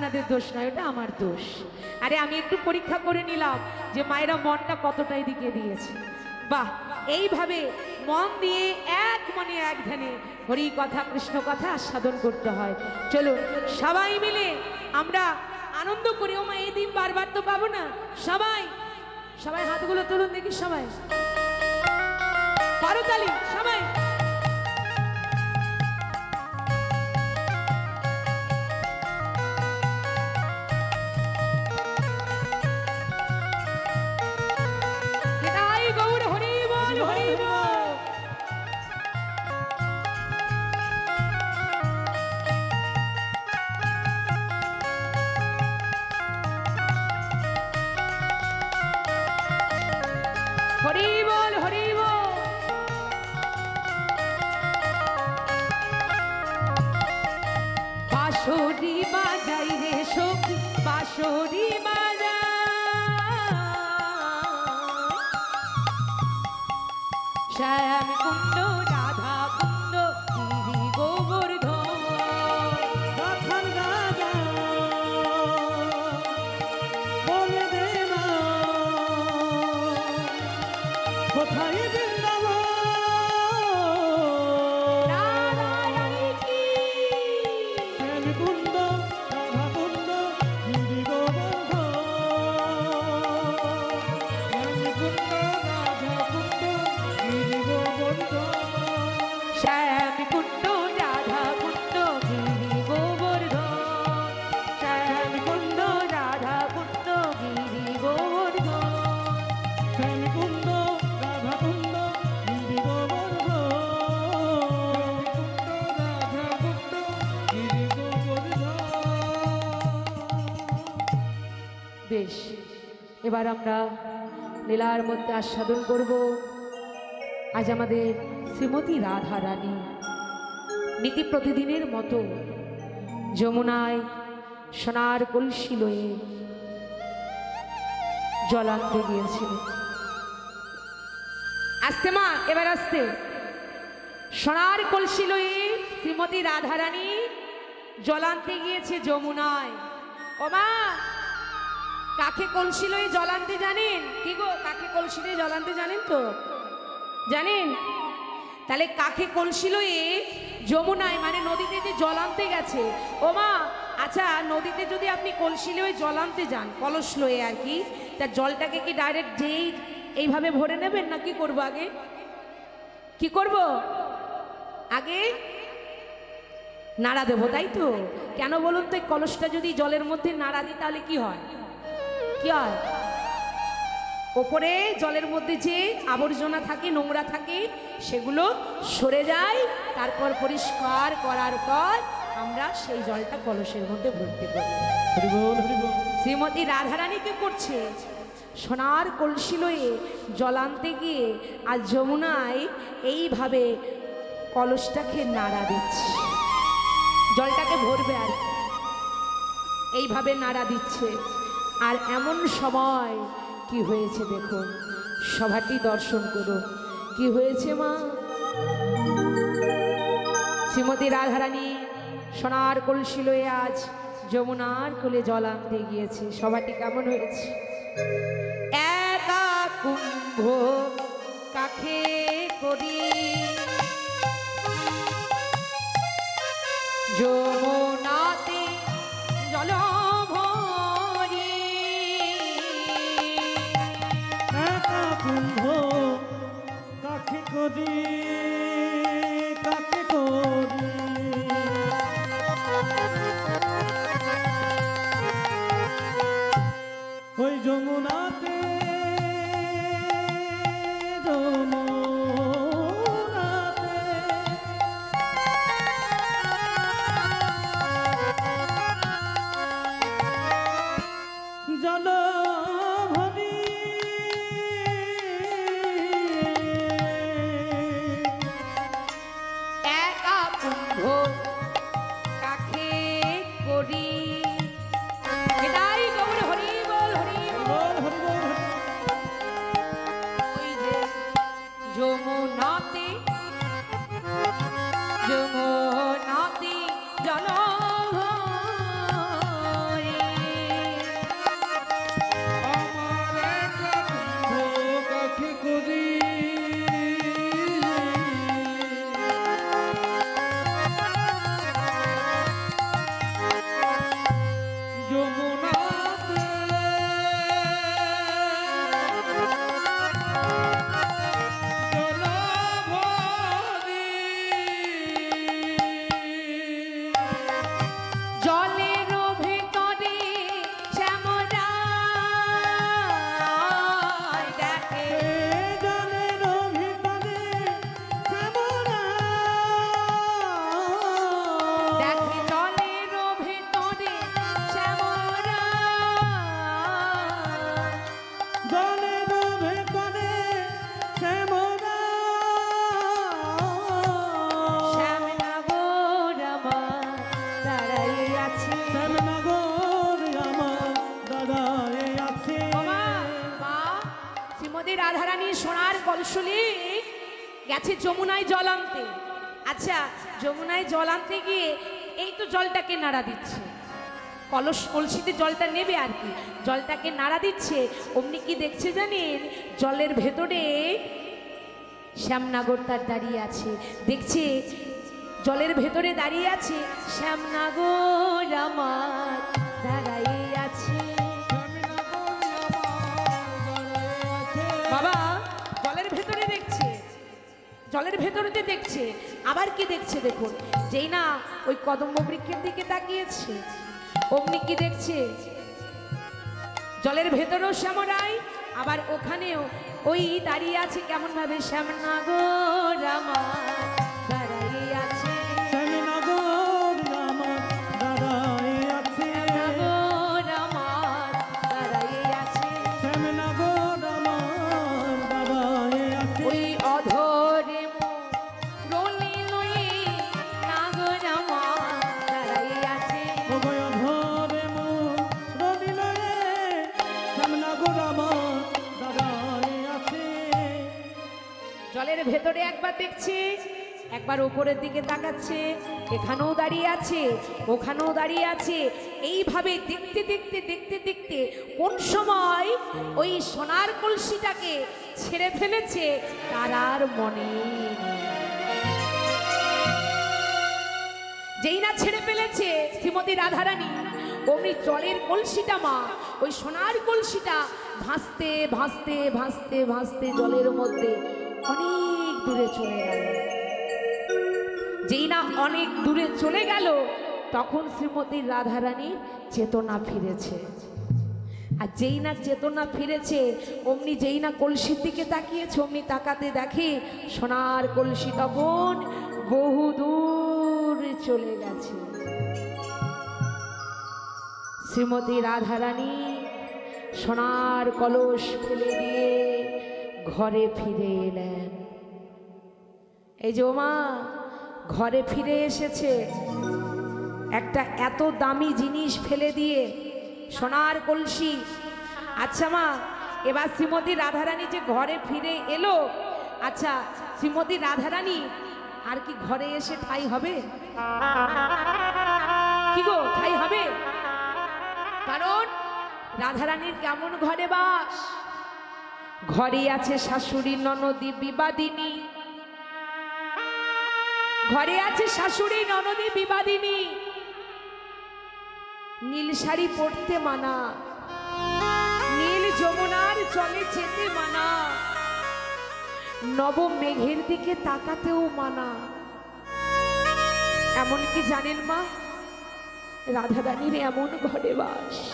আপনাদের দোষ নয়, ওটা আমার দোষ। আরে আমি একটু পরীক্ষা করে নিলাম যে মায়েরা মনটা কতটা এদিকে দিয়েছে। বাহ, এইভাবে মন দিয়ে এক মনে এক ধ্যানে হরি কথা, কৃষ্ণ কথা আস্বাদন করতে হয়। চলো সবাই মিলে আমরা আনন্দ করি ও মা এই দিন বারবার তো পাবো না। সবাই সবাই হাতগুলো তুলুন দেখি সবাই। করতালি, সবাই। বাঁশরি বাজাই শ্যাম এবার আমরা লীলার মধ্যে আস্বাদন করব। আজ আমাদের শ্রীমতী রাধা রানী নীতি প্রতিদিনের মতো যমুনায় সোনার কলসি লয়ে জল আনতে গিয়েছিল। আসতে মা, এবার আসতে। সোনার কলসি লয়ে শ্রীমতী রাধারানী জল আনতে গিয়েছে যমুনায়। ও মা কাকে কলসি লয়ে জল আনতে জানেন? কি গো, কাকে কলসি লয়ে জল আনতে জানেন তো? জানেন? তাহলে কাকে কলসি লয়ে যমুনায় মানে নদীতে যে জল আনতে গেছে? ও মা আচ্ছা নদীতে যদি আপনি কলসি লয়ে জল আনতে যান কলস লয়ে আর কি, তা জলটাকে কি ডাইরেক্ট যেই এইভাবে ভরে নেবেন না কি করব আগে? কি করব? আগে নাড়া দেবো, তাই তো? কেন বলুন তো কলসটা যদি জলের মধ্যে নাড়া দিই, তাহলে কি হয়? কি হয়? ওপরে জলের মধ্যে যে আবর্জনা থাকে নোংরা থাকে সেগুলো সরে যায়। তারপর পরিষ্কার করার পর আমরা সেই জলটা কলসের মধ্যে ভর্তি করি। শ্রীমতী রাধারানীকে করছে। সোনার কলসি লয়ে জল আনতে গিয়ে আর যমুনায় এইভাবে কলসটাকে নাড়া দিচ্ছে। জলটাকে ভরবে আর। এইভাবে নাড়া দিচ্ছে। আর এমন সময় কি হয়েছে দেখুন সভাটি দর্শন করুন কি হয়েছে মা? শ্রীমতী রাধারানী সোনার কলসি লয়ে আজ যমুনার কোলে জল আনতে গিয়েছে। সভাটি কেমন হয়েছে? একা কুম্ভ কাকে যমুনায় জল আনতে। আচ্ছা যমুনায় জল আনতে গিয়ে এই তো জলটাকে নাড়া দিচ্ছে। কলস কলসিতে জলটা নেবে আর কি? জলটাকে নাড়া দিচ্ছে। অমনি কি দেখছে জানেন? জলের ভেতরে শ্যামনাগর তার দাঁড়িয়ে আছে। দেখছে? জলের ভেতরে দাঁড়িয়ে আছে শ্যামনাগর আমার দাঁড়াই জলের ভেতরেতে দেখছে, আবার কি দেখছে দেখুন? যেই না ওই কদম্ব বৃক্ষের দিকে তাকিয়েছে, অগ্নি কি দেখছে? জলের ভেতরেও শ্যামরাই, আবার ওখানেও ওই দাঁড়িয়ে আছে কেমন ভাবে শ্যামনাগর আমার জলের ভেতরে একবার দেখছে, একবার উপরের দিকে তাকাচ্ছে, এখানেও দাঁড়িয়ে আছে, ওখানেও দাঁড়িয়ে আছে। এইভাবে দেখতে দেখতে দেখতে দেখতে কোন সময় ওই সোনার কলসিটাকে ছেড়ে ফেলেছে তার আর মনে যেই না ছেড়ে ফেলেছে শ্রীমতী রাধারানী, অমনি জলের কলসিটা মা, ওই সোনার কলসিটা ভাসতে ভাসতে ভাসতে ভাসতে জলের মধ্যে অনেক দূরে চলে গেল। যেই না অনেক দূরে চলে গেল, তখন শ্রীমতী রাধারানীর চেতনা ফিরেছে। আর যেই না চেতনা ফিরেছে, অমনি যেই না কলসির দিকে তাকিয়েছে, অমনি তাকাতে দেখে সোনার কলসি তখন বহু দূর চলে গেছে। শ্রীমতী রাধারানী সোনার কলস ফেলে দিয়ে ঘরে ফিরে এলেন। এই যে ওমা, ঘরে ফিরে এসেছে। একটা এত দামি জিনিস ফেলে দিয়ে সোনার কলসি। আচ্ছা মা, এবার শ্রীমতী রাধারানী যে ঘরে ফিরে এলো আচ্ছা শ্রীমতী রাধারানী আর কি ঘরে এসে ঠাই হবে? কি গো, ঠাই হবে? কারণ রাধারানীর কেমন ঘরে বাস? ঘরে আছে শাশুড়ি, ননদী, বিবাদিনী। ঘরে আছে শাশুড়ি, ননদী, বিবাদিনী। নীল শাড়ি পরতে মানা। নীল যমুনার চলে যেতে মানা। নব মেঘের দিকে তাকাতেও মানা। এমন কি জানেন মা? রাধারানীর এমন ঘরে বাস।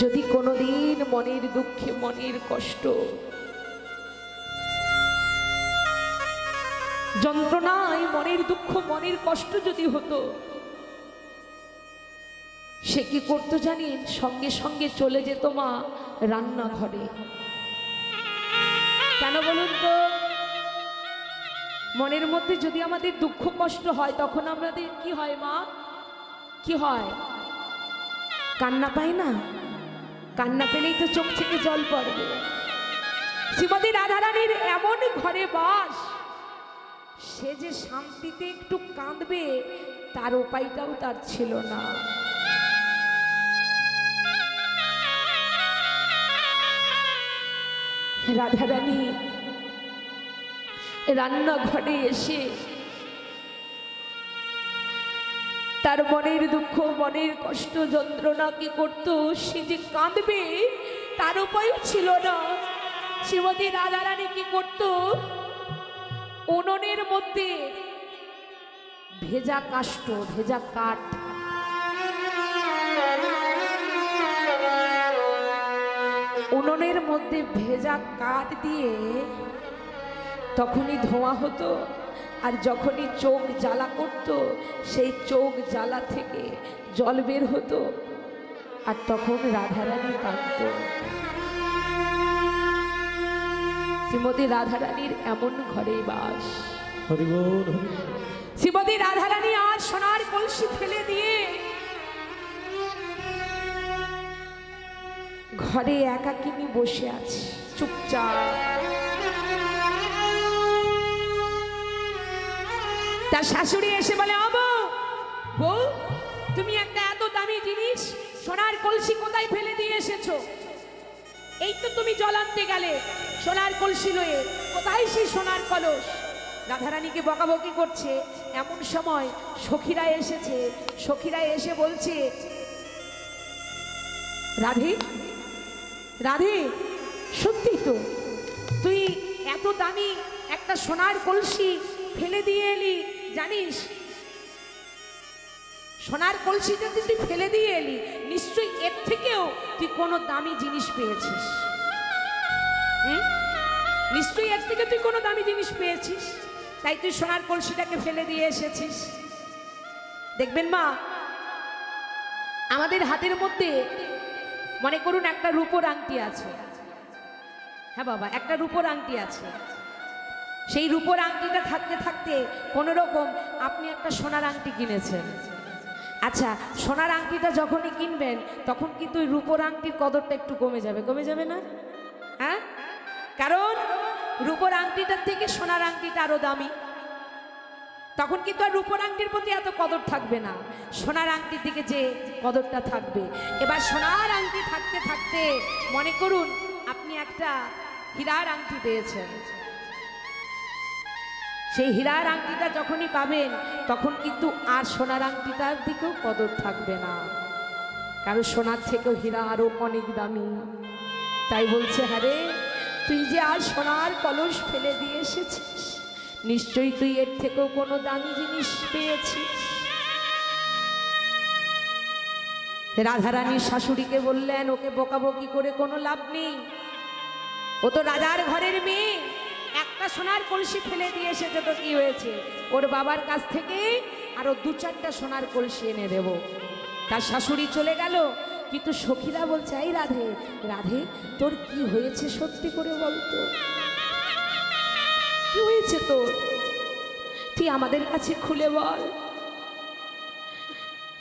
যদি কোনোদিন মনের দুঃখে, মনের কষ্ট, যন্ত্রণায় মনের দুঃখ, মনের কষ্ট যদি হতো, সে কি করতো জানেন? সঙ্গে সঙ্গে চলে যেত মা রান্নাঘরে। কেন বলুন তো? মনের মধ্যে যদি আমাদের দুঃখ, কষ্ট হয়, তখন আমাদের কি হয় মা? কি হয়? কান্না পায় না? কান্না পেলেই তো চোখ থেকে জল পড়বে। শ্রীমতী রাধারানীর এমন ঘরে বাস, সে যে শান্তিতে একটু কাঁদবে, তার উপায়টাও তার ছিল না। রাধারানী রান্নাঘরে এসে তার মনের দুঃখ, মনের কষ্ট, যন্ত্রণা কি করত? সে যে কাঁদবে, তার উপায় ছিল না। শ্রীমতী রাধারানী কি করত? উনুনের মধ্যে ভেজা কাষ্ঠ, ভেজা কাঠ, উননের মধ্যে ভেজা কাঠ দিয়ে তখনই ধোঁয়া হতো। আর যখনই চোখ জ্বালা করত সেই চোখ জ্বালা থেকে জল বের হতো আর তখন রাধারানী কাঁদত। শ্রীমতী রাধারানীর এমন ঘরে বাস। শ্রীমতী রাধারানী আজ সোনার কলসি ফেলে দিয়ে ঘরে একাকিনী বসে আছে চুপচাপ। তার শাশুড়ি এসে বলে অব বউ, তুমি একটা এত দামি জিনিস সোনার কলসি কোথায় ফেলে দিয়ে এসেছ? এই তো তুমি জল আনতে গেলে সোনার কলসি লয়ে। কোথায় সেই সোনার কলস? রাধারানীকে বকাবকি করছে। এমন সময় সখীরা এসেছে। সখীরা এসে বলছে, রাধে রাধে, সত্যি তো, তুই এত দামি একটা সোনার কলসি ফেলে দিয়ে এলি। জানিস? সোনার কলসিটা তুই ফেলে দিয়ে এলি, নিশ্চয়ই এর থেকেও তুই কোনো দামি জিনিস পেয়েছিস? নিশ্চয়ই এর থেকে তুই কোনো দামি জিনিস পেয়েছিস। তাই তুই সোনার কলসিটাকে ফেলে দিয়ে এসেছিস। দেখবেন মা, আমাদের হাতের মধ্যে মনে করুন একটা রূপোর আংটি আছে। হ্যাঁ বাবা, একটা রূপোর আংটি আছে। সেই রূপোর আংটিটা থাকতে থাকতে কোনো রকম আপনি একটা সোনার আংটি কিনেছেন। আচ্ছা সোনার আংটিটা যখনই কিনবেন, তখন কিন্তু ওই রূপোর আংটির কদরটা একটু কমে যাবে। কমে যাবে না? হ্যাঁ? কারণ রূপোর আংটিটার থেকে সোনার আংটিটা আরও দামি। তখন কিন্তু আর রূপোর আংটির প্রতি এত কদর থাকবে না। সোনার আংটির দিকে যে কদরটা থাকবে। এবার সোনার আংটি থাকতে থাকতে মনে করুন, আপনি একটা হীরার আংটি পেয়েছেন। সেই হীরার আংটিটা যখনই পাবেন, তখন কিন্তু আর সোনার আংটিটার দিকেও কদর থাকবে না। কারণ সোনার থেকেও হীরা আরও অনেক দামি। তাই বলছে হ্যাঁ রে, তুই যে আর সোনার কলস ফেলে দিয়ে এসেছিস, নিশ্চয়ই তুই এর থেকেও কোনো দামি জিনিস পেয়েছিস। রাধারানীর শাশুড়িকে বললেন, ওকে বকাবকি করে কোনো লাভ নেই। ও তো রাজার ঘরের মেয়ে। একটা সোনার কলসি ফেলে দিয়ে এসেছে তো কি হয়েছে? ওর বাবার কাছ থেকে আরও দু চারটা সোনার কলসি এনে দেব। তার শাশুড়ি চলে গেল, কিন্তু সখীরা বলছে, এই রাধে রাধে, তোর কি হয়েছে সত্যি করে বলতো? কি হয়েছে তোর? তুই আমাদের কাছে খুলে বল।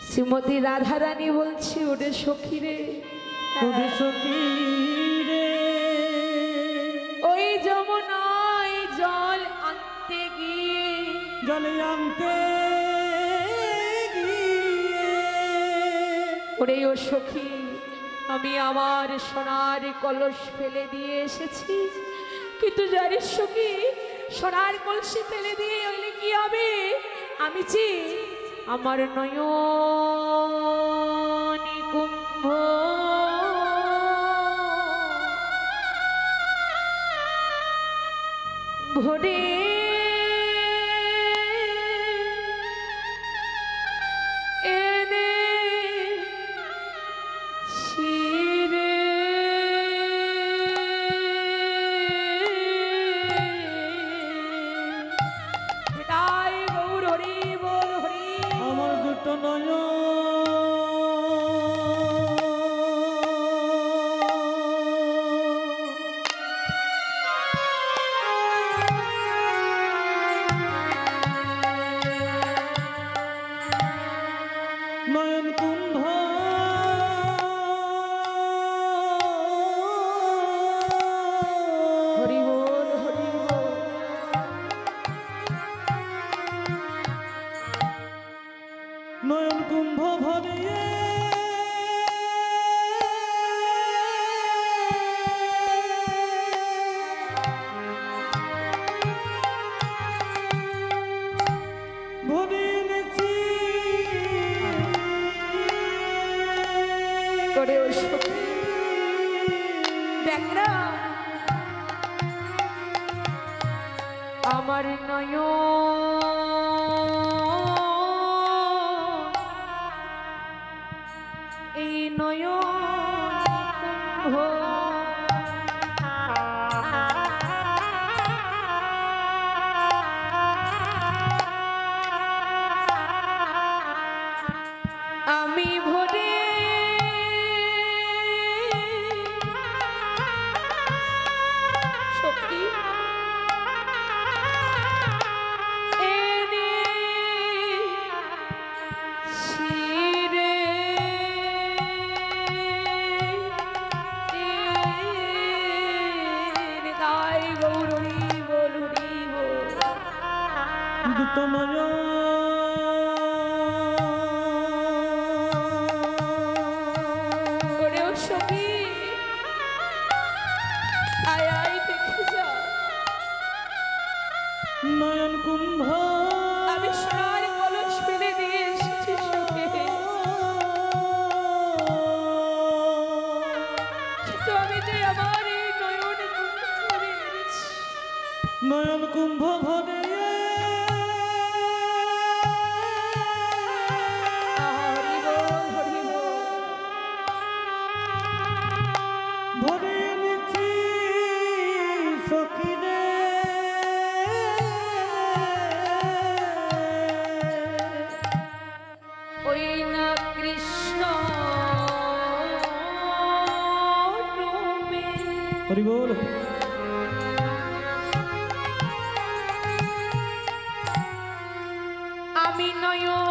শ্রীমতী রাধারানী বলছি, ওরে সখী রে। সখী জলে আনতে ওরে ও সখী, আমি আমার সোনার কলস ফেলে দিয়ে এসেছি। কিন্তু জানিস সখী, সোনার কলসি ফেলে দিয়ে হইলে কি হবে? আমি চি আমার নয়নি কুম্ভ। ভরে আমার নয় নয়ন কুম্ভ ভরে হরি নয়